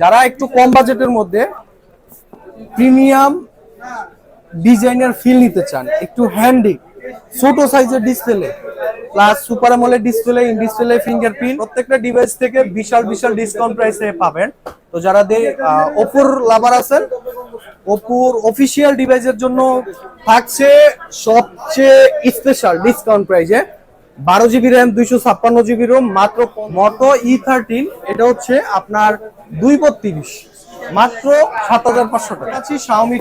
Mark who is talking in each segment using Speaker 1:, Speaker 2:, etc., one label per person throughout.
Speaker 1: যারা একটু কম বাজেটের মধ্যে প্রিমিয়াম ডিজাইনের ফিল নিতে চান, একটু হ্যান্ডি ছোট সাইজের display plus super AMOLED display in display fingerprint প্রত্যেকটা ডিভাইস থেকে বিশাল বিশাল ডিসকাউন্ট প্রাইসে পাবেন। তো যারা দে ওপোর লাভার আছেন ওপোর অফিসিয়াল ডিভাইসের জন্য থাকছে সবচেয়ে স্পেশাল ডিসকাউন্ট প্রাইসে বারো জিবি র্যাম, দুইশো ছাপ্পান্ন জিবি রোম, মাত্র মটো ই থার্টিন এটা হচ্ছে আপনার দুই বত্রিশ, মাত্র সাত হাজার পাঁচশো টাকা। আছি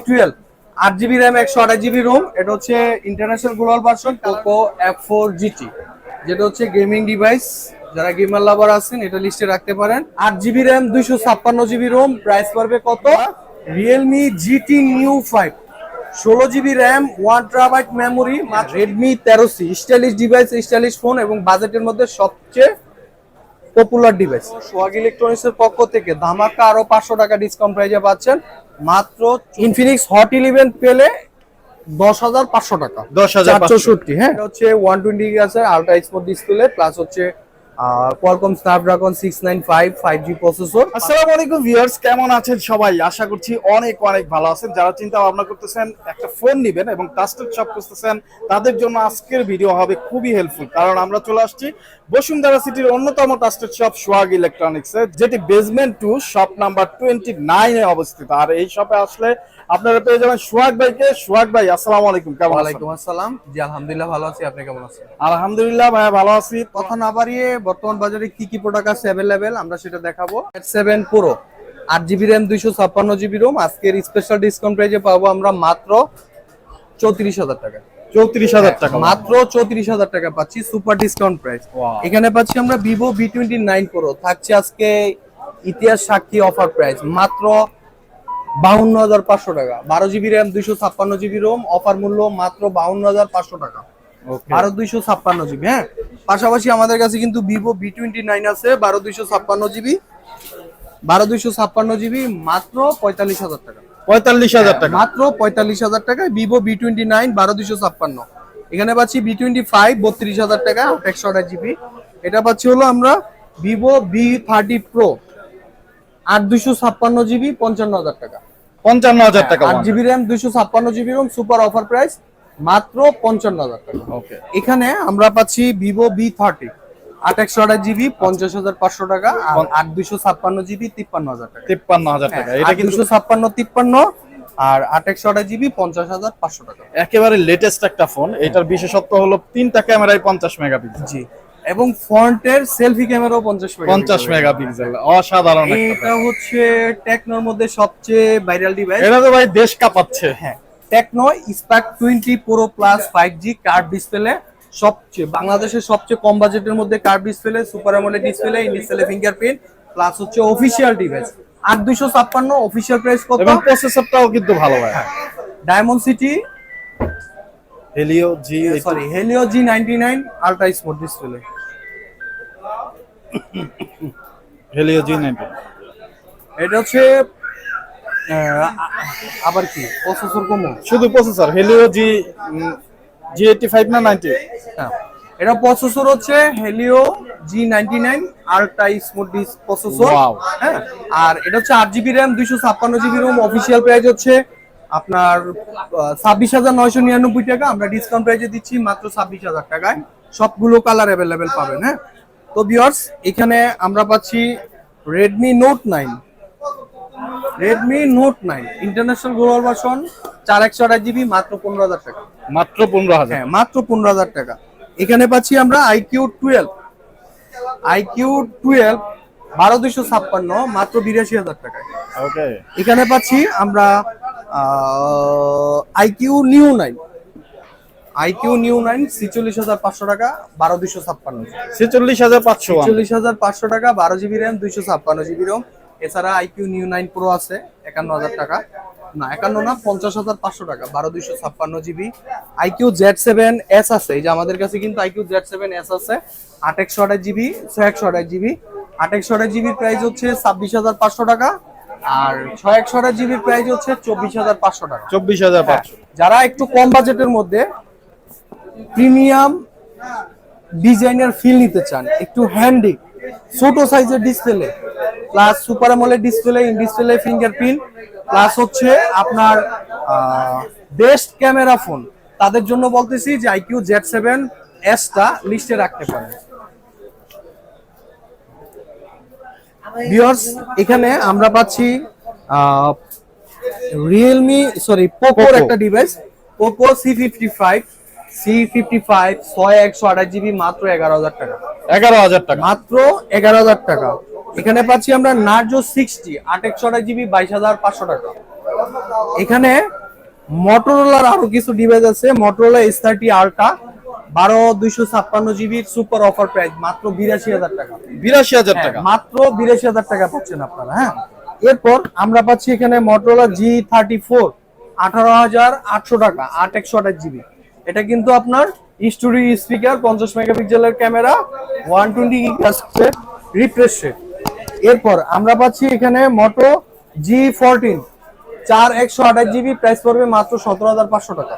Speaker 1: টুয়েলভ আট জিবি র্যাম, একশো আঠাশ জিবি রোম, এটা হচ্ছে international global version Poco F four GT যেটা হচ্ছে গেমিং ডিভাইস যারা গেমার লাভার আছেন, এটা লিস্টে রাখতে পারেন। আট জিবি র্যাম, দুইশো ছাপ্পান্ন জিবি রোম প্রাইস পড়বে কত? রিয়েলমি জিটি নিউ ফাইভ ষোলো GB RAM one terabyte memory Redmi তেরো C stylish device stylish phone এবং বাজেটের মধ্যে সবচেয়ে পপুলার ডিভাইস সোহাগ ইলেকট্রনিক্স এর পক্ষ থেকে ধামাকা আরও পাঁচশো টাকা ডিসকাউন্ট প্রাইজে পাচ্ছেন। মাত্র ইনফিনিক্স হট ইলেভেন পেলে দশ হাজার পাঁচশো টাকা।
Speaker 2: 10,500
Speaker 1: চৌষট্টি হ্যাঁ। এটা হচ্ছে ওয়ান টোয়েন্টি আছে আলট্রা স্পোর্ট ডিসপ্লে প্লাস হচ্ছে Qualcomm Snapdragon six nine five five G processor
Speaker 2: আসসালামু আলাইকুম ভিউয়ার্স কেমন আছেন সবাই? আশা করছি অনেক অনেক ভালো আছেন। যারা চিন্তা ভাবনা করতেছেন একটা ফোন নেবেন এবং ট্রাস্টেড শপ খুঁজতেছেন তাদের জন্য আজকের ভিডিও হবে খুবই হেল্পফুল কারণ আমরা চলে আসছি বসুন্ধরা সিটির অন্যতম ট্রাস্টেড শপ সোহাগ ইলেকট্রনিক্স যেটি basement two shop number twenty নাইনে অবস্থিত। আর এই শপে আসলে আপনারা পেয়ে যাবেন সোহাগ ভাইকে। সোহাগ ভাই আসসালামু আলাইকুম কেমন আছেন?
Speaker 1: ওয়ালাইকুম আসসালাম। জি আলহামদুলিল্লাহ ভালো আছি আপনি কেমন আছেন?
Speaker 2: আলহামদুলিল্লাহ ভাইয়া ভালো আছি।
Speaker 1: কথা না বাড়িয়ে বর্তমান বাজারে কি কি প্রোডাক্ট আছে অ্যাভেলেবেল আমরা সেটা দেখাবো। সেভেন প্রো আট জিবি র্যাম দুইশো ছাপ্পান্ন জিবি রোম আজকের স্পেশাল ডিসকাউন্ট প্রাইজে পাবো আমরা মাত্র চৌত্রিশ হাজার টাকা।
Speaker 2: চৌত্রিশ হাজার টাকা
Speaker 1: মাত্র। চৌত্রিশ হাজার টাকা পাচ্ছি সুপার ডিসকাউন্ট প্রাইস এখানে পাচ্ছি আমরা Vivo V twenty nine pro থাকছে আজকে ইতিহাস সাক্ষী অফার প্রাইস মাত্র বাউন্ন হাজার পাঁচশো টাকা। বারো জিবি র্যাম দুইশো ছাপ্পান্ন জিবি রোম অফার মূল্য মাত্র বাউন্ন হাজার পাঁচশো টাকা। বারো দুইশো ছাপ্পান্ন জিবি হ্যাঁ? পাশাপাশি আমাদের কাছে কিন্তু ভিভো বি টোয়েন্টি নাইন আছে বারো দুইশো ছাপ্পান্ন জিবি বারো দুইশো ছাপ্পান্ন জিবি মাত্র পঁয়তাল্লিশ হাজার টাকা।
Speaker 2: পঁয়তাল্লিশ হাজার টাকা।
Speaker 1: মাত্র পঁয়তাল্লিশ হাজার টাকায় ভিভো বি টোয়েন্টি নাইন বারো দুইশো ছাপ্পান্ন। এখানে পাচ্ছি বি টোয়েন্টি ফাইভ বত্রিশ হাজার টাকা একশো আঠাশ জিবি এটা পাচ্ছি হলো আমরা ভিভো বি থার্টি প্রো আট দুইশো ছাপ্পান্ন জিবি পঞ্চান্ন হাজার টাকা।
Speaker 2: পঞ্চান্ন হাজার টাকা
Speaker 1: আট জিবি র্যাম দুইশো ছাপ্পান্ন GB ROM super offer price মাত্র পঞ্চান্ন হাজার টাকা। এখানে আমরা পাচ্ছি ভিভো বি থার্টি আট একশো আঠাশ জিবি পঞ্চাশ হাজার পাঁচশো টাকা আর আট দুইশো ছাপ্পান্ন জিবি তিপ্পান্ন হাজার টাকা।
Speaker 2: তিপ্পান্ন হাজার টাকা। এটা
Speaker 1: এটা
Speaker 2: কিন্তু
Speaker 1: ছাপ্পান্ন তিপ্পান্ন আর আট একশো আঠাশ জিবি পঞ্চাশ হাজার পাঁচশো টাকা।
Speaker 2: একেবারে লেটেস্ট একটা ফোন এটার বিশেষত্ব হলো তিনটা ক্যামেরায় পঞ্চাশ মেগাপিক্সেল।
Speaker 1: জি এবং ফ্রন্টের সেলফি ক্যামেরাও পঞ্চাশ
Speaker 2: পঞ্চাশ মেগাপিক্সেল অসাধারণ
Speaker 1: এটা হচ্ছে টেকনোর মধ্যে সবচেয়ে ভাইরাল ডিভাইস
Speaker 2: এটা তো ভাই দেশ কাঁপাচ্ছে।
Speaker 1: হ্যাঁ Tecno Spark twenty pro plus five G curved display সবচেয়ে বাংলাদেশের সবচেয়ে কম বাজেটের মধ্যে curved display super AMOLED display display fingerprint plus হচ্ছে অফিসিয়াল ডিভাইস আট দুইশো ছাপ্পান্ন অফিসিয়াল প্রাইস কত?
Speaker 2: এবং প্রসেসরটাও কিন্তু ভালো ভাই।
Speaker 1: Diamond city
Speaker 2: Helio G
Speaker 1: sorry Helio G ninety nine ultra sport display
Speaker 2: Helio G ninety
Speaker 1: এটা হচ্ছে আবার কি? প্রসেসর কমো?
Speaker 2: শুধু processor Helio G G eighty five না নাইনটি
Speaker 1: হ্যাঁ। এটা প্রসেসর হচ্ছে Helio G ninety nine ultra smooth dish processor. হ্যাঁ আর এটা হচ্ছে আট জিবি র্যাম দুইশো ছাপ্পান্ন জিবি রোম অফিসিয়াল প্রাইস হচ্ছে আপনার ছাব্বিশ হাজার নয়শো নিরানব্বই টাকা। আমরা ডিসকাউন্ট প্রাইসে দিচ্ছি মাত্র ছাব্বিশ হাজার টাকায়। সবগুলো কালার অ্যাভেলেবেল পাবেন হ্যাঁ। তো বিয়ার্স এখানে আমরা পাচ্ছি Redmi Note nine Redmi Note nine international global version চার একশো আঠাশ জিবি মাত্র পনেরো হাজার টাকা।
Speaker 2: মাত্র পনেরো হাজার।
Speaker 1: হ্যাঁ মাত্র পনেরো হাজার টাকা। এখানে পাচ্ছি আমরা আইকিউ টুয়েলভ আইকিউ টুয়েলভ বারো দুইশো ছাপ্পান্ন মাত্র বিরাশি হাজার টাকায়।
Speaker 2: ওকে
Speaker 1: এখানে পাচ্ছি আমরা iQOO Neo nine iQOO Neo nine ছিচল্লিশ হাজার পাঁচশো টাকা বারো দুইশো ছাপ্পান্ন।
Speaker 2: ছেচল্লিশ হাজার পাঁচশো
Speaker 1: চল্লিশ হাজার পাঁচশো টাকা বারো জিবি র্যাম দুইশো ছাপ্পান্ন জিবি রোম এছাড়া আইকিউ নিউ নাইন প্রো আছে একান্ন হাজার টাকা। না একান্ন না পঞ্চাশ হাজার পাঁচশো টাকা বারো দুইশো ছাপ্পান্ন GB. IQOO Z seven S আছে এই যে আমাদের কাছে কিন্তু আইকিউ জেড সেভেন এস আছে আট একশো আঠাশ জিবি ছয় একশো আঠাশ জিবি। আট একশো আঠাশ জিবির প্রাইস হচ্ছে ছাব্বিশ হাজার পাঁচশো টাকা আর ছয় একশো আঠাশ জিবির প্রাইস হচ্ছে চব্বিশ হাজার পাঁচশো টাকা।
Speaker 2: চব্বিশ হাজার পাঁচশো।
Speaker 1: যারা একটু কম বাজেটের মধ্যে প্রিমিয়াম ডিজাইনার ফিল নিতে চান একটু হ্যান্ডি ছোট সাইজের display plus super AMOLED display in display fingerprint plus হচ্ছে আপনার বেস্ট ক্যামেরা ফোন তাদের জন্য বলতেছি যে আইকিউ জেড সেভেন এসটা লিস্টে রাখতে পারেন। ভিউয়ার্স এখানে আমরা পাচ্ছি রিয়েলমি সরি পোকোর একটা device Poco C fifty five C fifty five ছয় একশো আঠাশ জিবি মাত্র এগারো হাজার টাকা।
Speaker 2: এগারো হাজার টাকা।
Speaker 1: মাত্র এগারো হাজার টাকা। এখানে পাচ্ছি আমরা নার্জো সিক্সটি আট একশো আঠাশ জিবি বাইশ হাজার পাঁচশো টাকা। এখানে মটোরোলার আরও কিছু ডিভাইস আছে। মটোরোলা এস থার্টি আলট্রা বারো দুইশো ছাপ্পান্ন জিবির সুপার অফার প্রাইস মাত্র বিরাশি হাজার টাকা।
Speaker 2: বিরাশি হাজার
Speaker 1: হ্যাঁ,
Speaker 2: টাকা।
Speaker 1: মাত্র বিরাশি হাজার টাকা পাচ্ছেন আপনারা হ্যাঁ। এরপর আমরা পাচ্ছি এখানে মটোরোলা জি থার্টি ফোর আঠারো হাজার আটশো টাকা আট একশো আঠাশ জিবি। এটা কিন্তু আপনার স্টুডিও স্পিকার পঞ্চাশ মেগাপিক্সেলের camera one twenty refresh rate এরপর আমরা পাচ্ছি এখানে মোটো জি ফোরটিন চার একশো আঠাশ জিবি প্রাইস পড়বে মাত্র সতেরো হাজার পাঁচশো টাকা।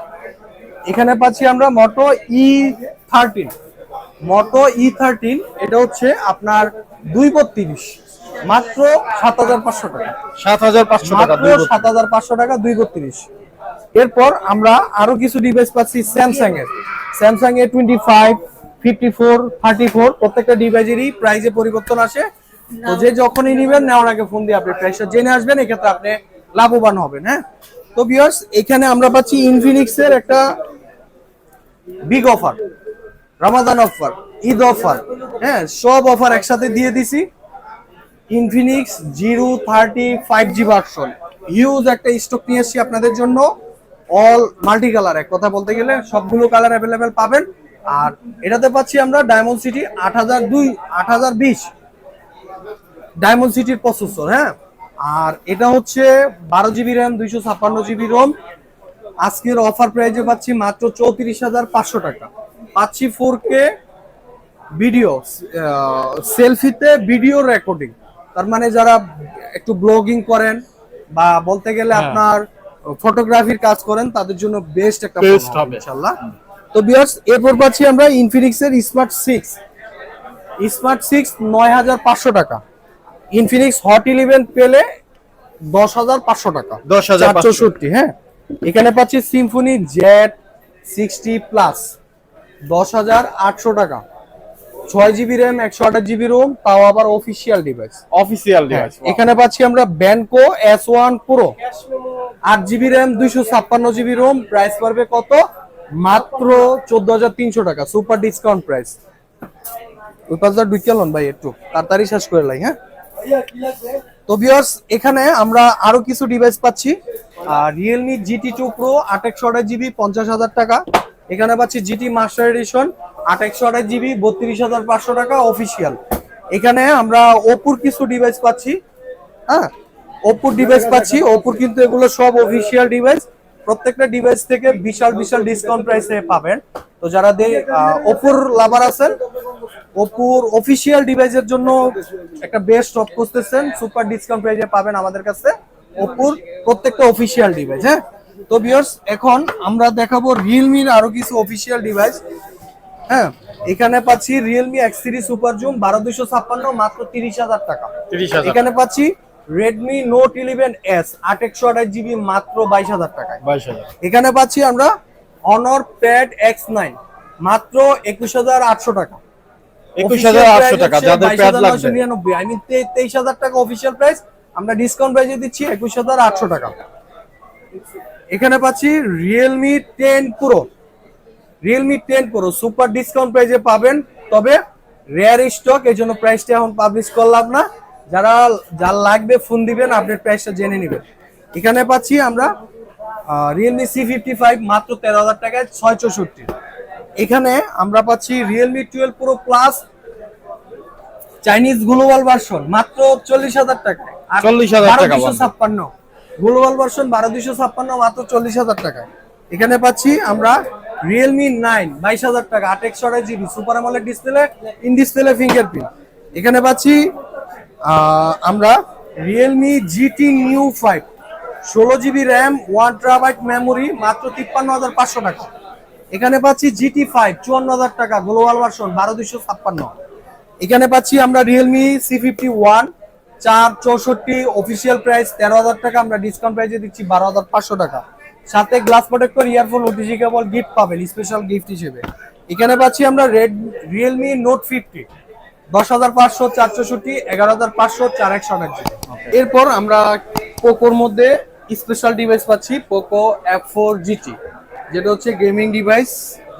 Speaker 1: এখানে পাচ্ছি আমরা মোটো ই থার্টিন মোটো ই থার্টিন এটা হচ্ছে আপনার দুই বত্রিশ মাত্র সাত হাজার পাঁচশো টাকা।
Speaker 2: সাত হাজার পাঁচশো টাকা।
Speaker 1: সাত হাজার পাঁচশো টাকা দুই বত্রিশ এরপর আমরা আরও কিছু ডিভাইস পাচ্ছি স্যামসাং এর। Samsung A twenty five fifty four thirty four প্রত্যেকটা ডিভাইসেরই প্রাইজে পরিবর্তন আসে। তো যে যখনই নিবেন, নেওয়ার আগে ফোন দিয়ে আপনি প্রাইসটা জেনে আসবেন, এক্ষেত্রে আপনি লাভবান হবেন হ্যাঁ? তো বিয়ার্স এখানে আমরা পাচ্ছি ইনফিনিক্স এর একটা big offer Ramadan offer Eid offer হ্যাঁ? সব অফার একসাথে দিয়ে দিছি। Infinix zero thirty five G version huge একটা স্টক নিয়ে এসেছি আপনাদের জন্য। অল মাল্টি কালার এক কথা বলতে গেলে সবগুলো কালার অ্যাভেলেবেল পাবেন। আর এটাতে পাচ্ছি আমরা ডায়মন্ড সিটি আট হাজার দুই আট হাজার বিশ। ডায়মন্ড সিটির প্রসেসর হ্যাঁ? আর এটা হচ্ছে বারো জিবি র্যাম দুইশো ছাপ্পান্ন জিবি রোম আজকের অফার প্রাইজে পাচ্ছি মাত্র চৌত্রিশ হাজার পাঁচশো টাকা। পাচ্ছি ফোর কে ভিডিও সেলফিতে ভিডিও রেকর্ডিং তার মানে যারা একটু ব্লগিং করেন বা বলতে গেলে
Speaker 2: হ্যাঁ।
Speaker 1: আপনার ফটোগ্রাফির কাজ করেন তাদের জন্য বেস্ট একটা
Speaker 2: Best হবে।
Speaker 1: ইনশাআল্লাহ। তো বিয়ার্স এরপর পাচ্ছি আমরা ইনফিনিক্স এর স্মার্ট সিক্স স্মার্ট সিক্স নয় হাজার পাঁচশো টাকা। ইনফিনিক্স হট ইলেভেন পেলে দশ হাজার পাঁচশো টাকা।
Speaker 2: 10,500
Speaker 1: চৌষট্টি হ্যাঁ। এখানে পাচ্ছি সিম্ফনি জেড সিক্সটি প্লাস দশ হাজার আটশো টাকা। ছয় জিবি র্যাম একশো আঠাশ জিবি রোম তাও আবার অফিসিয়াল ডিভাইস
Speaker 2: অফিসিয়াল ডিভাইস
Speaker 1: এখানে পাচ্ছি আমরা ব্যানকো এস ওয়ান প্রো আট জিবি র্যাম দুইশো ছাপ্পান্ন জিবি রোম প্রাইস পড়বে কত? মাত্র চোদ্দ হাজার তিনশো টাকা সুপার ডিসকাউন্ট প্রাইস ওই পাঁচটা ঢুকে লন ভাই একটু তাড়াতাড়ি শেষ করে লাই হ্যাঁ? তো ভিউয়ার্স এখানে আমরা আরও কিছু ডিভাইস পাচ্ছি। রিয়েলমি জিটি টু প্রো আট একশো আঠাশ জিবি পঞ্চাশ হাজার টাকা। এখানে পাচ্ছি জিটি মাস্টার এডিশন আট একশো আঠাশ জিবি, বত্রিশ হাজার পাঁচশো টাকা অফিসিয়াল এখানে আমরা ওপুর কিছু ডিভাইস পাচ্ছি। হ্যাঁ ওপুর ডিভাইস পাচ্ছি। ওপুর কিন্তু এগুলো সব অফিসিয়াল ডিভাইস প্রত্যেকটা ডিভাইস থেকে বিশাল বিশাল ডিসকাউন্ট প্রাইসে পাবেন। তো যারা ওপুর লাভার আছেন ওপুর অফিসিয়াল ডিভাইসের জন্য একটা বেস্ট অফ করতেছেন সুপার ডিসকাউন্ট প্রাইসে পাবেন আমাদের কাছে ওপুর প্রত্যেকটা অফিসিয়াল ডিভাইস হ্যাঁ? তো ভিউয়ার্স এখন আমরা দেখাবো রিয়েলমির আরও কিছু অফিসিয়াল ডিভাইস হ্যাঁ এখানে পাচ্ছি Realme X three super zoom বারো দুশো ছাপ্পান্ন মাত্র তিরিশ হাজার টাকা। এখানে পাচ্ছি রেডমি নোট ইলেভেন এস আট একশো আঠাশ জিবি মাত্র বাইশ হাজার টাকায়। এখানে পাচ্ছি আমরা অনর প্যাড এক্স নাইন মাত্র একুশ হাজার আটশো টাকা।
Speaker 2: একুশ হাজার আটশো টাকা যাদের প্যাড লাগবে।
Speaker 1: নিরানব্বই। আই মিন তেইশ হাজার টাকা অফিসিয়াল প্রাইস আমরা ডিসকাউন্ট প্রাইসে দিচ্ছি একুশ হাজার আটশো টাকা। এখানে পাচ্ছি Realme ten pro Realme ten pro super discount প্রাইসে পাবেন তবে রেয়ার স্টক এই জন্য প্রাইসটা এখন পাবলিশ করলাম না। যারা যার লাগবে ফোন দিবেন আপডেট প্রাইসটা জেনে নেবেন। এখানে পাচ্ছি আমরা রিয়েলমি সি ফিফটি ফাইভ মাত্র তেরো হাজার টাকায় ছয় চৌষট্টি। এখানে আমরা পাচ্ছি Realme twelve pro plus Chinese global version মাত্র চল্লিশ হাজার টাকায়।
Speaker 2: 40,000 টাকা বন্ধ।
Speaker 1: ছাপ্পান্ন। গ্লোবাল ভার্সন বারো দুশো ছাপ্পান্ন মাত্র চল্লিশ হাজার টাকায়। এখানে পাচ্ছি আমরা রিয়েলমি নাইন বাইশ হাজার টাকা, আট একশো আড়াই GB super AMOLED display in display fingerprint এখানে পাচ্ছি আমরা রিয়েলমি জিটি নিউ ফাইভ ষোলো GB RAM one terabyte memory মাত্র তিপ্পান্ন হাজার পাঁচশো টাকা। এখানে পাচ্ছি জিটি ফাইভ চুয়ান্ন হাজার টাকা গ্লোবাল ভার্সন বারো দুশো ছাপ্পান্ন। এখানে পাচ্ছি আমরা রিয়েলমি সি ফিফটি ওয়ান চার চৌষট্টি অফিসিয়াল প্রাইস তেরো হাজার টাকা, আমরা ডিসকাউন্ট প্রাইসে দিচ্ছি বারো হাজার পাঁচশো টাকা। সাথে glass protector earphone OTG cable gift পাবেন স্পেশাল গিফট হিসেবে। এখানে পাচ্ছি আমরা রেড রিয়েলমি নোট ফিফটি দশ হাজার পাঁচশো চার চৌষট্টি এগারো হাজার পাঁচশো চার একশো এরপর আমরা পোকোর মধ্যে স্পেশাল ডিভাইস পাচ্ছি পোকো এফ ফোর জিটি যেটা হচ্ছে গেমিং ডিভাইস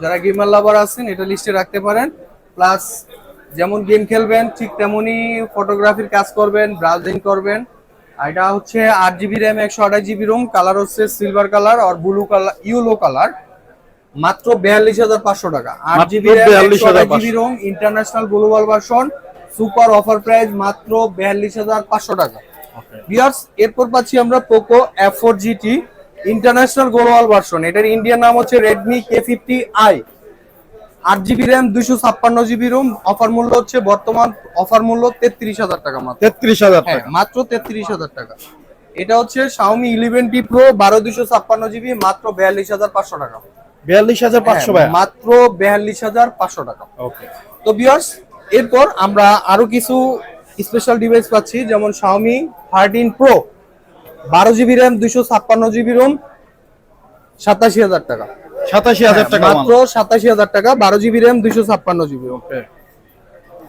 Speaker 1: যারা গেমার লাভার আছেন এটা লিস্টে রাখতে পারেন। প্লাস যেমন গেম খেলবেন ঠিক তেমনই ফটোগ্রাফির কাজ করবেন ব্রাউজিং করবেন। এটা হচ্ছে আট জিবি র্যাম একশো আঠাশ জিবি রোম কালার হচ্ছে সিলভার কালার আর ব্লু কালার ইউলো কালার মাত্র বিয়াল্লিশ হাজার পাঁচশো টাকা। আট জিবি র্যাম একশো
Speaker 2: 42,500
Speaker 1: GB ROM international global version super offer price মাত্র বিয়াল্লিশ হাজার পাঁচশো টাকা। বিয়ার্স এরপর পাচ্ছি আমরা Poco F four GT international global version এটার ইন্ডিয়ান নাম হচ্ছে রেডমি কে ফিফটি আই আট জিবি র্যাম দুইশো ছাপ্পান্ন জিবি রোম অফার মূল্য হচ্ছে বর্তমান অফার মূল্য তেত্রিশ হাজার টাকা মাত্র।
Speaker 2: তেত্রিশ হাজার
Speaker 1: হ্যাঁ
Speaker 2: টাকা
Speaker 1: মাত্র তেত্রিশ হাজার টাকা। এটা হচ্ছে শাওমি ইলেভেন টি প্রো বারো দুশো ছাপ্পান্ন জিবি মাত্র বিয়াল্লিশ হাজার পাঁচশো টাকা।
Speaker 2: বিয়াল্লিশ হাজার পাঁচশো
Speaker 1: হ্যাঁ, মাত্র বিয়াল্লিশ হাজার পাঁচশো টাকা।
Speaker 2: ওকে।
Speaker 1: তো বিয়ার্স এরপর আমরা আরও কিছু স্পেশাল ডিভাইস পাচ্ছি যেমন শাওমি থার্টিন প্রো বারো জিবি র্যাম দুইশো ছাপ্পান্ন জিবি রোম সাতাশি হাজার টাকা।
Speaker 2: সাতাশি হাজার টাকা
Speaker 1: হ্যাঁ, মাত্র সাতাশি হাজার টাকা বারো জিবি র্যাম দুইশো ছাপ্পান্ন জিবি।
Speaker 2: ওকে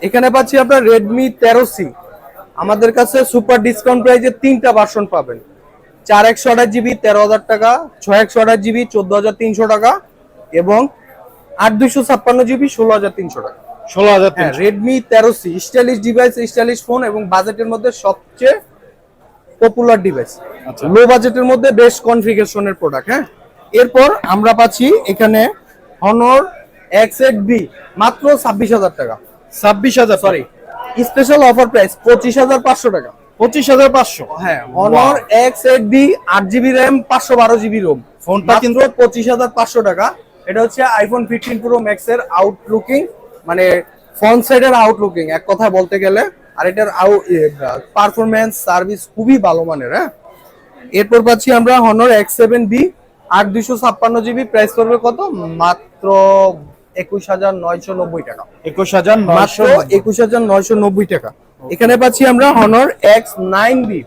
Speaker 1: এখানে পাচ্ছি আপনার রেডমি তেরো সি আমাদের কাছে সুপার ডিসকাউন্ট প্রাইজে তিনটা ভার্সন পাবেন। চার একশো আঠাশ জিবি তেরো হাজার টাকা ছয় একশো আঠাশ জিবি চোদ্দ হাজার তিনশো টাকা এবং আট দুইশো ছাপ্পান্ন জিবি ষোলো হাজার তিনশো টাকা।
Speaker 2: ষোলো হাজার
Speaker 1: হ্যাঁ রেডমি তেরো C stylish device stylish phone এবং বাজেটের মধ্যে সবচেয়ে পপুলার ডিভাইস। লো বাজেটের মধ্যে বেস্ট কনফিগারেশনের প্রোডাক্ট হ্যাঁ? এরপর আমরা পাচ্ছি এখানে হনর এক্স এইট বি মাত্র ছাব্বিশ হাজার টাকা।
Speaker 2: ছাব্বিশ হাজার
Speaker 1: সরি স্পেশাল অফার প্রাইস পঁচিশ হাজার পাঁচশো টাকা।
Speaker 2: পঁচিশ হাজার পাঁচশো?
Speaker 1: হ্যাঁ হনর এক্স এইট বি আট জিবি র্যাম পাঁচশো বারো জিবি রোম
Speaker 2: ফোনটা
Speaker 1: মাত্র পঁচিশ হাজার পাঁচশো টাকা। এটা হচ্ছে আইফোন ফিফটিন প্রো ম্যাক্স এর আউটলুকিং মানে ফ্রন্ট সাইডের আউটলুকিং এক কথায় বলতে গেলে। আর এটার পারফরমেন্স সার্ভিস খুবই ভালো মানের হ্যাঁ। এরপর পাচ্ছি আমরা হনর এক্স সেভেন বি আট দুইশো ছাপ্পান্ন জিবি প্রাইস করবে কত? মাত্র একুশ হাজার নয়শো নব্বই টাকা।
Speaker 2: একুশ হাজার
Speaker 1: মাত্র
Speaker 2: নয়শো
Speaker 1: একুশ হাজার নয়শো নব্বই টাকা। এখানে পাচ্ছি আমরা হনর এক্স নাইন বি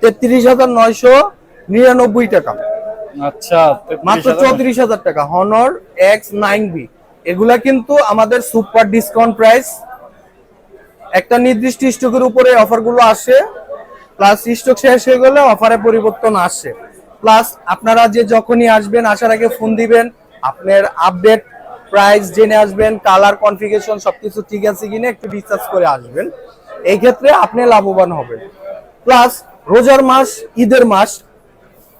Speaker 1: তেত্রিশ হাজার নয়শো নিরানব্বই টাকা।
Speaker 2: আচ্ছা
Speaker 1: মাত্র চৌত্রিশ হাজার টাকা হনর এক্স নাইন বি এগুলা কিন্তু আমাদের সুপার ডিসকাউন্ট প্রাইস একটা নির্দিষ্ট স্টকের উপরে অফারগুলো আসে প্লাস স্টক শেষ হয়ে গেলে অফারে পরিবর্তন আসে। প্লাস আপনারা যে যখনই আসবেন, আসার আগে ফোন দিবেন। আপনার আপডেট প্রাইস জেনে আসবেন কালার কনফিগেশন সবকিছু ঠিক আছে কিনা একটু ডিসকাস করে আসবেন। এই ক্ষেত্রে আপনি লাভবান হবেন। প্লাস রোজার মাস, ঈদের মাস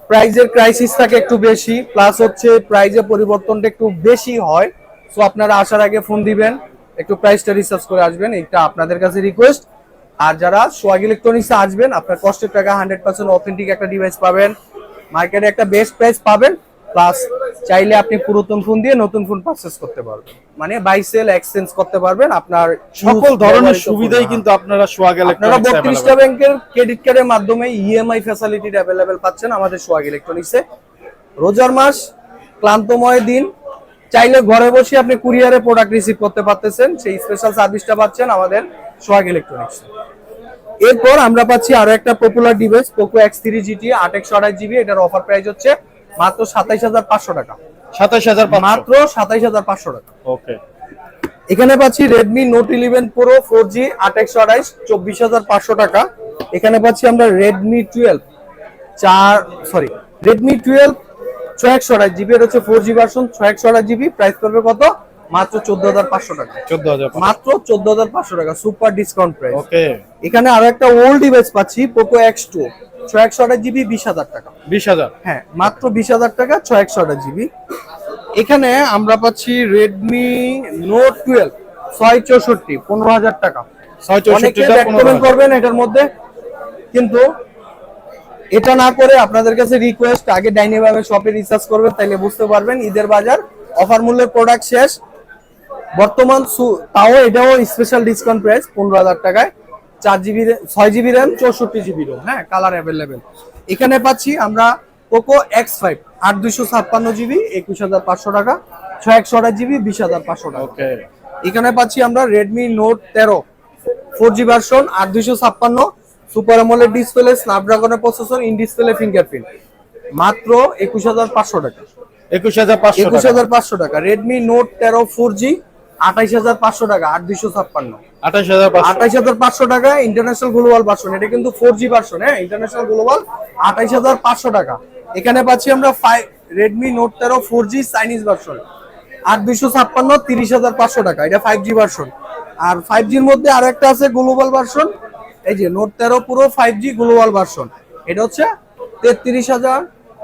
Speaker 1: প্রাইজের ক্রাইসিস থাকে একটু বেশি। প্লাস হচ্ছে প্রাইজের পরিবর্তনটা একটু বেশি হয়। সো আপনারা আসার আগে ফোন দিবেন, একটু প্রাইসটা রিসার্চ করে আসবেন। এটা আপনাদের কাছে রিকোয়েস্ট আর যারা সোয়াগ ইলেকট্রনিক্সে আসবেন, আপনার কষ্টের টাকা হান্ড্রেড পার্সেন্ট অথেন্টিক একটা ডিভাইস পাবেন। মার্কেটে একটা বেস্ট প্রাইস পাবেন প্লাস চাইলে আপনি পুরাতন ফোন দিয়ে নতুন ফোন পারচেস করতে পারবেন। মানে বাই সেল এক্সচেঞ্জ করতে পারবেন আপনার
Speaker 2: সকল ধরনের সুবিধাই কিন্তু আপনারা সোয়াগ
Speaker 1: আপনারা বত্রিশটা ব্যাংকের ক্রেডিট কার্ডের মাধ্যমে ইএমআই ফ্যাসিলিটি অ্যাভেলেবেল পাচ্ছেন আমাদের সোয়াগ ইলেকট্রনিক্সে রোজার মাস ক্লান্তময় দিন চাইলে ঘরে বসে আপনি কুরিয়ারে প্রোডাক্ট রিসিভ করতে পারতেছেন সেই স্পেশাল সার্ভিসটা পাচ্ছেন আমাদের সোয়াগ ইলেকট্রনিক্সে এরপর আমরা পাচ্ছি আরও একটা popular device Poco X three GT আট একশো আঠাশ জিবি এটার অফার প্রাইস হচ্ছে মাত্র সাতাইশ হাজার পাঁচশো টাকা।
Speaker 2: সাতাশ হাজার
Speaker 1: মাত্র সাতাইশ হাজার পাঁচশো টাকা।
Speaker 2: ওকে।
Speaker 1: এখানে পাচ্ছি Redmi Note eleven pro four G আট একশো আঠাইশ চব্বিশ হাজার পাঁচশো টাকা। এখানে পাচ্ছি আমরা রেডমি টুয়েলভ চার সরি রেডমি টুয়েলভ ছয় একশো আঠাশ জিবি এটা হচ্ছে ফোর জি ভার্সন ছয় একশো আঠাশ জিবি প্রাইস করবে কত? মাত্র চোদ্দ হাজার পাঁচশো টাকা।
Speaker 2: চোদ্দ হাজার
Speaker 1: মাত্র চোদ্দ হাজার পাঁচশো টাকা সুপার ডিসকাউন্ট প্রাইস
Speaker 2: ওকে।
Speaker 1: এখানে আরও একটা ওল্ড ডিভাইস পাচ্ছি পোকো এক্স টু ছয় একশো আঠাশ জিবি বিশ হাজার টাকা।
Speaker 2: বিশ হাজার।
Speaker 1: হ্যাঁ মাত্র বিশ হাজার টাকা ছয় একশো আঠাশ জিবি এখানে আমরা পাচ্ছি রেডমি নোট টুয়েলভ ছয় চৌষট্টি পনেরো হাজার টাকা। অনেকে করবেন এটার মধ্যে। কিন্তু এটা না করে আপনাদের কাছে রিকোয়েস্ট আগে ডাইনি ভাবে শপে রিসার্চ করবেন তাইলে বুঝতে পারবেন ঈদের বাজার অফার মূল্যের প্রোডাক্ট শেষ। বর্তমান তাও এটাও স্পেশাল ডিসকাউন্ট প্রাইস পনেরো হাজার টাকায়। চার জিবি ছয় জিবি র্যাম চৌষট্টি জিবি রোম হ্যাঁ কালার অ্যাভেলেবেল এখানে পাচ্ছি আমরা পোকো এক্স ফাইভ আট দুইশো ছাপ্পান্ন জিবি একুশ হাজার পাঁচশো টাকা ছয় একশো আঠাশ জিবি বিশ হাজার পাঁচশো টাকা।
Speaker 2: ওকে
Speaker 1: এখানে পাচ্ছি আমরা রেডমি নোট তেরো ফোর জি ভার্সন আট দুইশো ছাপ্পান্ন সুপার আমলের ডিসপ্লে স্ন্যাপড্রাগনের প্রসেসর ইন ডিসপ্লে ফিঙ্গারপ্রিন্ট মাত্র একুশ হাজার পাঁচশো টাকা।
Speaker 2: একুশ হাজার পাঁচশো
Speaker 1: একুশ হাজার পাঁচশো টাকা। রেডমি নোট তেরো ফোর জি আঠাইশ হাজার পাঁচশো টাকা আট দুইশো ছাপ্পান্ন।
Speaker 2: আঠাশ হাজার
Speaker 1: আঠাইশ হাজার পাঁচশো টাকা ইন্টারন্যাশনাল গ্লোবাল ভার্সন এটা কিন্তু ফোর জি ভার্সন হ্যাঁ? ইন্টারন্যাশনাল গ্লোবাল আঠাইশ হাজার পাঁচশো টাকা। এখানে পাচ্ছি আমরা ফাইভ রেডমি নোট তেরো ফোর জি চাইনিজ ভার্সন আট দুইশো ছাপ্পান্ন তিরিশ হাজার পাঁচশো টাকা এটা ফাইভ জি ভার্সন আর ফাইভ জির মধ্যে আরও একটা আছে গ্লোবাল ভার্সন এই যে নোট তেরো পুরো ফাইভ জি গ্লোবাল ভার্সন এটা হচ্ছে তেত্রিশ হাজার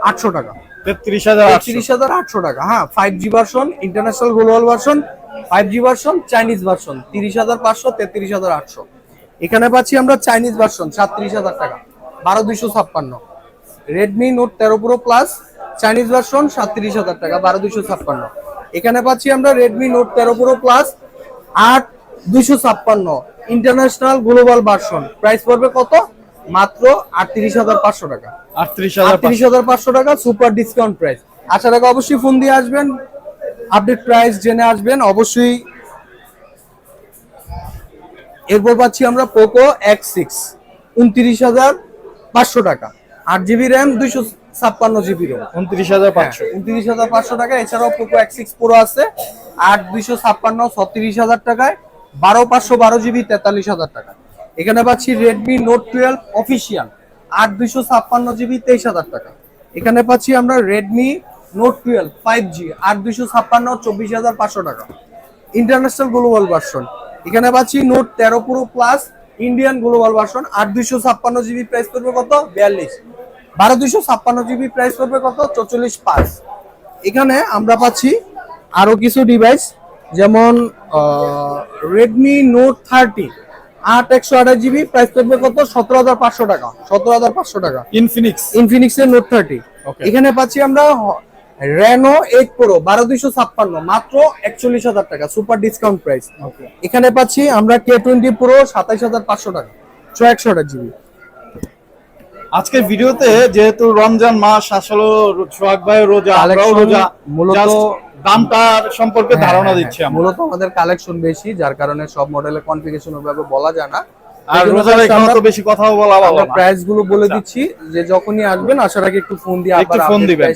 Speaker 1: আটশো টাকা
Speaker 2: তেত্রিশ হাজার
Speaker 1: তিরিশ হাজার আটশো টাকা হ্যাঁ five G version international global version five G version Chinese version তিরিশ হাজার পাঁচশো তেত্রিশ হাজার আটশো। এখানে পাচ্ছি আমরা চাইনিজ ভার্সন সাতত্রিশ হাজার টাকা বারো দুইশো ছাপ্পান্ন। রেডমি নোট তেরো প্রো প্লাস চাইনিজ ভার্সন সাতত্রিশ হাজার টাকা বারো দুইশো ছাপ্পান্ন। এখানে পাচ্ছি আমরা রেডমি নোট তেরো প্রো প্লাস আট দুইশো ছাপ্পান্ন। ইন্টারন্যাশনাল গ্লোবাল ভার্সন প্রাইস পড়বে কত? মাত্র আটত্রিশ হাজার পাঁচশো টাকা।
Speaker 2: আটত্রিশ হাজার
Speaker 1: পাঁচশো। টাকা সুপার ডিসকাউন্ট প্রাইস আশা রাখা অবশ্যই ফোন দিয়ে আসবেন। আপডেট প্রাইস জেনে আসবেন অবশ্যই। এরপর পাচ্ছি আমরা পোকো এক্স সিক্স উনত্রিশ হাজার পাঁচশো টাকা। আট জিবি র্যাম দুইশো ছাপ্পান্ন জিবি রোম
Speaker 2: উনত্রিশ হাজার পাঁচশো।
Speaker 1: উনত্রিশ হাজার পাঁচশো টাকা। এছাড়াও পোকো এক্স সিক্স প্রো আছে। আট দুইশো ছাপ্পান্ন ছত্রিশ হাজার টাকায়। বারো পাঁচশো বারো জিবি তেতাল্লিশ হাজার টাকা। এখানে পাচ্ছি রেডমি নোট টুয়েলভ অফিসিয়াল আট দুইশো ছাপ্পান্ন জিবি তেইশ হাজার টাকা। এখানে পাচ্ছি আমরা Redmi Note twelve five G আট দুইশো ছাপ্পান্ন চব্বিশ হাজার পাঁচশো টাকা। ইন্টারন্যাশনাল গ্লোবাল ভার্সন এখানে পাচ্ছি নোট তেরো pro plus Indian global version আট দুইশো ছাপ্পান্ন জিবি প্রাইস পড়বে কত? বিয়াল্লিশ। বারো দুইশো ছাপ্পান্ন জিবি প্রাইস পড়বে কত? চৌচল্লিশ পাঁচ। এখানে আমরা পাচ্ছি আরও কিছু ডিভাইস যেমন রেডমি নোট থার্টি আট একশো আঠাশ জিবি প্রাইস পড়বে কত? সতেরো হাজার পাঁচশো টাকা। সতেরো হাজার পাঁচশো টাকা।
Speaker 2: ইনফিনিক্স
Speaker 1: ইনফিনিক্স এর নোট থার্টি. এখানে পাচ্ছি আমরা রেনো এইট প্রো বারো দুইশো ছাপ্পান্ন মাত্র একচল্লিশ হাজার টাকা সুপার ডিসকাউন্ট প্রাইস এখানে পাচ্ছি আমরা কে টোয়েন্টি প্রো সাতাইশ হাজার পাঁচশো টাকা ছয় একশো জিবি
Speaker 2: আজকের ভিডিওতে যেহেতু রমজান মাস আসলে সোহাগ ভাই রোজা আমরাও রোজা
Speaker 1: মূলত-
Speaker 2: দামটার সম্পর্কে
Speaker 1: হ্যাঁ,
Speaker 2: ধারণা
Speaker 1: হ্যাঁ,
Speaker 2: দিচ্ছি
Speaker 1: হ্যাঁ। মূলত আমাদের কালেকশন বেশি যার কারণে সব মডেলের কনফিগারেশন ওইভাবে বলা যায় না।
Speaker 2: আর রোজার এখানে তো বেশি কথা বলা ভালো
Speaker 1: আমরা
Speaker 2: না।
Speaker 1: প্রাইসগুলো বলে দিচ্ছি যে যখনই আসবেন আসার আগে একটু ফোন দিয়ে আবার
Speaker 2: ফোন দিবেন।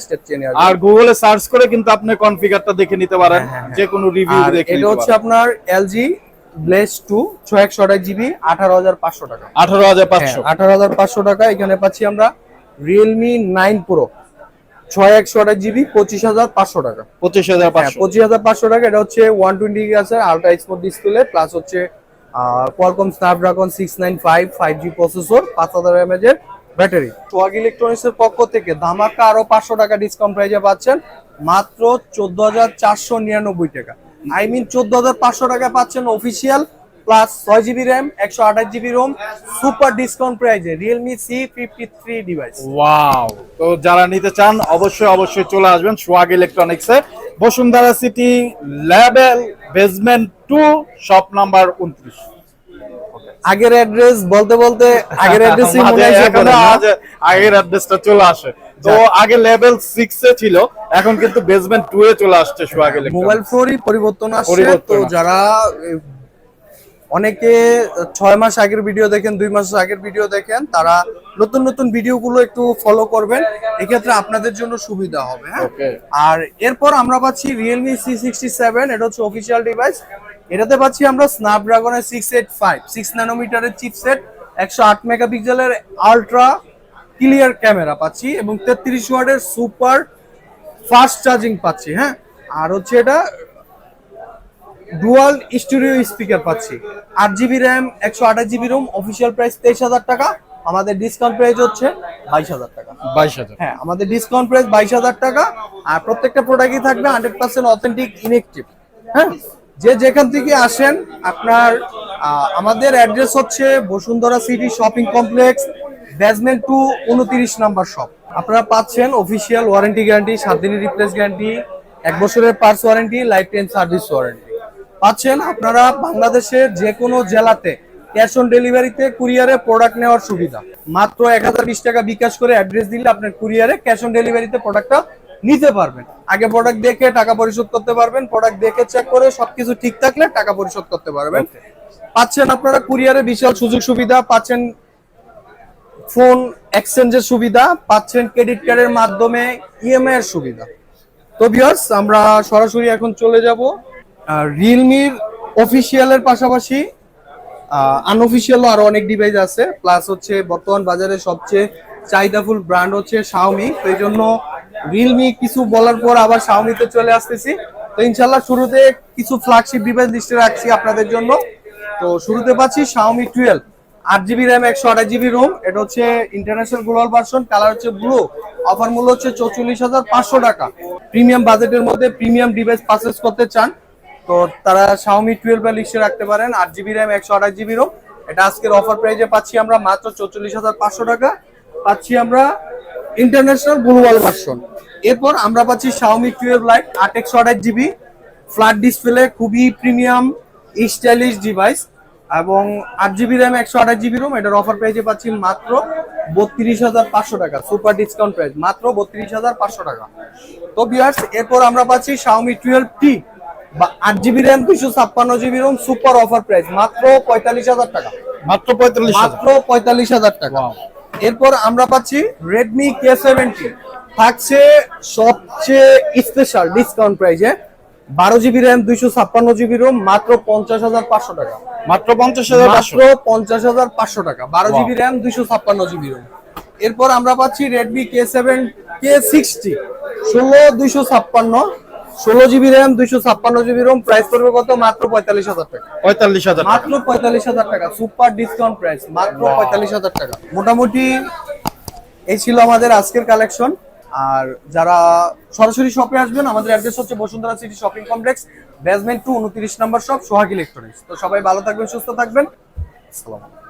Speaker 2: আর গুগলে সার্চ করে কিন্তু আপনি কনফিগারটা দেখে নিতে পারেন
Speaker 1: হ্যাঁ, হ্যাঁ,
Speaker 2: যে কোনো রিভিউ দেখে
Speaker 1: এটা হচ্ছে আপনার এলজি ব্লেস টু ছয় একশো আঠাশ জিবি আঠারো হাজার পাঁচশো টাকা।
Speaker 2: আঠারো হাজার পাঁচশো।
Speaker 1: আঠারো হাজার পাঁচশো টাকা এখানে পাচ্ছি আমরা রিয়েলমি নাইন প্রো ছয় একশো আঠাশ জিবি পঁচিশ হাজার পাঁচশো টাকা।
Speaker 2: পঁচিশ হাজার
Speaker 1: হ্যাঁ
Speaker 2: পাঁচশো
Speaker 1: হাজার পাঁচশো টাকা এটা হচ্ছে ওয়ান টোয়েন্টি আছে আলট্রা স্পোর্ট ডিসপ্লে প্লাস হচ্ছে Qualcomm Snapdragon six nine five five G processor পাঁচ হাজার এমএজের ব্যাটারি সোহাগ ইলেকট্রনিক্স এর পক্ষ থেকে ধামাকা আরও পাঁচশো টাকা ডিসকাউন্ট প্রাইজে পাচ্ছেন। মাত্র চোদ্দ হাজার চারশো নিরানব্বই টাকা। আই মিন চোদ্দ হাজার পাঁচশো টাকা পাচ্ছেন অফিসিয়াল প্লাস ছয় জিবি র্যাম একশো আঠাশ জিবি রোম সুপার ডিসকাউন্ট প্রাইজে Realme C fifty three device
Speaker 2: wow. তো যারা নিতে চান অবশ্যই অবশ্যই চলে আসবেন Sohag ইলেকট্রনিক্সে Bashundhara city level basement two shop number উনত্রিশ।
Speaker 1: আগের অ্যাড্রেস বলতে বলতে আগের অ্যাড্রেসই মনে পড়ে
Speaker 2: আজ- আগের অ্যাড্রেসটা চলে আসে। তো আগে লেভেল সিক্স এ ছিল এখন কিন্তু বেসমেন্ট টু এ চলে আসছে সোয়াগ
Speaker 1: মোবাইল
Speaker 2: ইলেকট্রনিক্স
Speaker 1: ফোনই পরিবর্তন আসছে। তো যারা এ, অনেকে ছয় মাস আগের ভিডিও দেখেন দুই মাস আগের ভিডিও দেখেন তারা নতুন নতুন ভিডিওগুলো একটু ফলো করবেন এক্ষেত্রে আপনাদের জন্য সুবিধা হবে হ্যাঁ? আর এরপর আমরা পাচ্ছি রিয়েলমি সি সিক্সটি সেভেন এটা হচ্ছে অফিসিয়াল ডিভাইস এটাতে পাচ্ছি আমরা স্ন্যাপড্রাগনের সিক্স এইট ফাইভ সিক্স ন্যানোমিটারের চিপসেট একশো আট মেগাপিক্সেলের আলট্রা ক্লিয়ার ক্যামেরা পাচ্ছি এবং তেত্রিশ ওয়ার্ডের সুপার ফাস্ট চার্জিং পাচ্ছি হ্যাঁ? আর হচ্ছে এটা ডুয়াল স্টুডিও স্পিকার পাচ্ছি। আট জিবি র্যাম একশো আঠাশ জিবি রুম অফিসিয়াল প্রাইস তেইশ হাজার টাকা। আমাদের ডিসকাউন্ট প্রাইস হচ্ছে বাইশ হাজার টাকা।
Speaker 2: বাইশ হাজার।
Speaker 1: হ্যাঁ আমাদের ডিসকাউন্ট প্রাইস বাইশ হাজার টাকা। আর প্রত্যেকটা প্রোডাক্টই থাকবে হান্ড্রেড পার্সেন্ট অথেন্টিক ইনেকটিভ হ্যাঁ যে যেখান থেকে আসেন আপনার আমাদের অ্যাড্রেস হচ্ছে Bashundhara city shopping complex basement two উনত্রিশ নাম্বার শপ আপনারা পাচ্ছেন অফিসিয়াল ওয়ারেন্টি গ্যারান্টি সাত দিনের রিপ্লেস গ্যারান্টি এক বছরের parts warranty lifetime service warranty পাচ্ছেন আপনারা বাংলাদেশের যে কোনো জেলাতে ক্যাশ অন ডেলিভারিতে কুরিয়ারে প্রোডাক্ট নেওয়ার সুবিধা। মাত্র এক হাজার বিশ টাকা বিকাশ করে অ্যাড্রেস দিলে আপনার কুরিয়ারে ক্যাশ অন ডেলিভারিতে প্রোডাক্টটা নিতে পারবেন। আগে প্রোডাক্ট দেখে টাকা পরিশোধ করতে পারবেন প্রোডাক্ট দেখে চেক করে সবকিছু ঠিক থাকলে টাকা পরিশোধ করতে পারবেন। পাচ্ছেন আপনারা কুরিয়ারে বিশাল সুযোগ সুবিধা পাচ্ছেন ফোন এক্সচেঞ্জের সুবিধা পাচ্ছেন ক্রেডিট কার্ডের মাধ্যমে ইএমআই এর সুবিধা। তো ভিউয়ার্স আমরা সরাসরি এখন চলে যাব। রিয়েলমির অফিসিয়ালের পাশাপাশি আনঅফিসিয়ালও আরও অনেক ডিভাইস আছে। প্লাস হচ্ছে বর্তমান বাজারে সবচেয়ে চাহিদাফুল ব্র্যান্ড হচ্ছে শাওমি তো এই জন্য রিয়েলমি কিছু বলার পর আবার শাওমিতে চলে আসতেছি। তো ইনশাল্লাহ শুরুতে কিছু ফ্ল্যাগশিপ ডিভাইস লিস্টে রাখছি আপনাদের জন্য। তো শুরুতে পাচ্ছি শাওমি টুয়েলভ আট জিবি র্যাম একশো আঠাশ জিবি রোম এটা হচ্ছে ইন্টারন্যাশনাল গ্লোবাল ভার্সন কালার হচ্ছে ব্লু অফার মূল্য হচ্ছে চৌচল্লিশ হাজার পাঁচশো টাকা। প্রিমিয়াম বাজেটের মধ্যে প্রিমিয়াম ডিভাইস পারচেস করতে চান তো তারা শাওমি টুয়েলভ লিস্টে রাখতে পারেন, আট জিবি র্যাম একশো আঠাশ জিবি রোম এটা আজকের অফার প্রাইজে পাচ্ছি আমরা মাত্র চৌচল্লিশ হাজার পাঁচশো টাকা। পাচ্ছি আমরা ইন্টারন্যাশনাল গ্লোবাল ভার্সন এরপর আমরা পাচ্ছি শাওমি টুয়েলভ লাইট আট, একশো আঠাশ জিবি ফ্ল্যাট ডিসপ্লে খুবই প্রিমিয়াম স্টাইলিশ ডিভাইস এবং আট জিবি র্যাম একশো আঠাশ জিবি রোম এটার অফার প্রাইজে পাচ্ছি মাত্র বত্রিশ হাজার পাঁচশো টাকা। সুপার ডিসকাউন্ট প্রাইস মাত্র বত্রিশ হাজার পাঁচশো টাকা। তো বিয়ার্স এরপর আমরা পাচ্ছি শাওমি টুয়েলভ টি বা আট জিবি র্যাম দুইশো ছাপ্পান্ন GB ROM super offer price মাত্র পঁয়তাল্লিশ হাজার টাকা।
Speaker 2: মাত্র পঁয়তাল্লিশ
Speaker 1: মাত্র পঁয়তাল্লিশ হাজার টাকা। এরপর আমরা পাচ্ছি রেডমি কে সেভেন্টি থাকছে সবচেয়ে স্পেশাল ডিসকাউন্ট প্রাইজে বারো জিবি র্যাম দুইশো ছাপ্পান্ন জিবি রোম মাত্র পঞ্চাশ হাজার পাঁচশো টাকা।
Speaker 2: মাত্র পঞ্চাশ হাজার
Speaker 1: মাত্র পঞ্চাশ হাজার পাঁচশো টাকা বারো জিবি র্যাম দুইশো ছাপ্পান্ন জিবি রোম এরপর আমরা পাচ্ছি Redmi K seven K sixty ষোলো দুইশো ছাপ্পান্ন ষোলো জিবি র্যাম দুইশো ছাপ্পান্ন জিবি রোম প্রাইস করবে কত? মাত্র পঁয়তাল্লিশ হাজার টাকা।
Speaker 2: পঁয়তাল্লিশ হাজার
Speaker 1: মাত্র পঁয়তাল্লিশ হাজার টাকা। সুপার ডিসকাউন্ট প্রাইস মাত্র পঁয়তাল্লিশ হাজার টাকা। মোটামুটি এই ছিল আমাদের আজকের কালেকশন আর যারা সরাসরি শপে আসবেন আমাদের অ্যাড্রেস হচ্ছে Bashundhara city shopping complex basement two উনত্রিশ নাম্বার শপ সোহাগ ইলেকট্রনিক্স তো সবাই ভালো থাকবেন সুস্থ থাকবেন। আসসালামু আলাইকুম।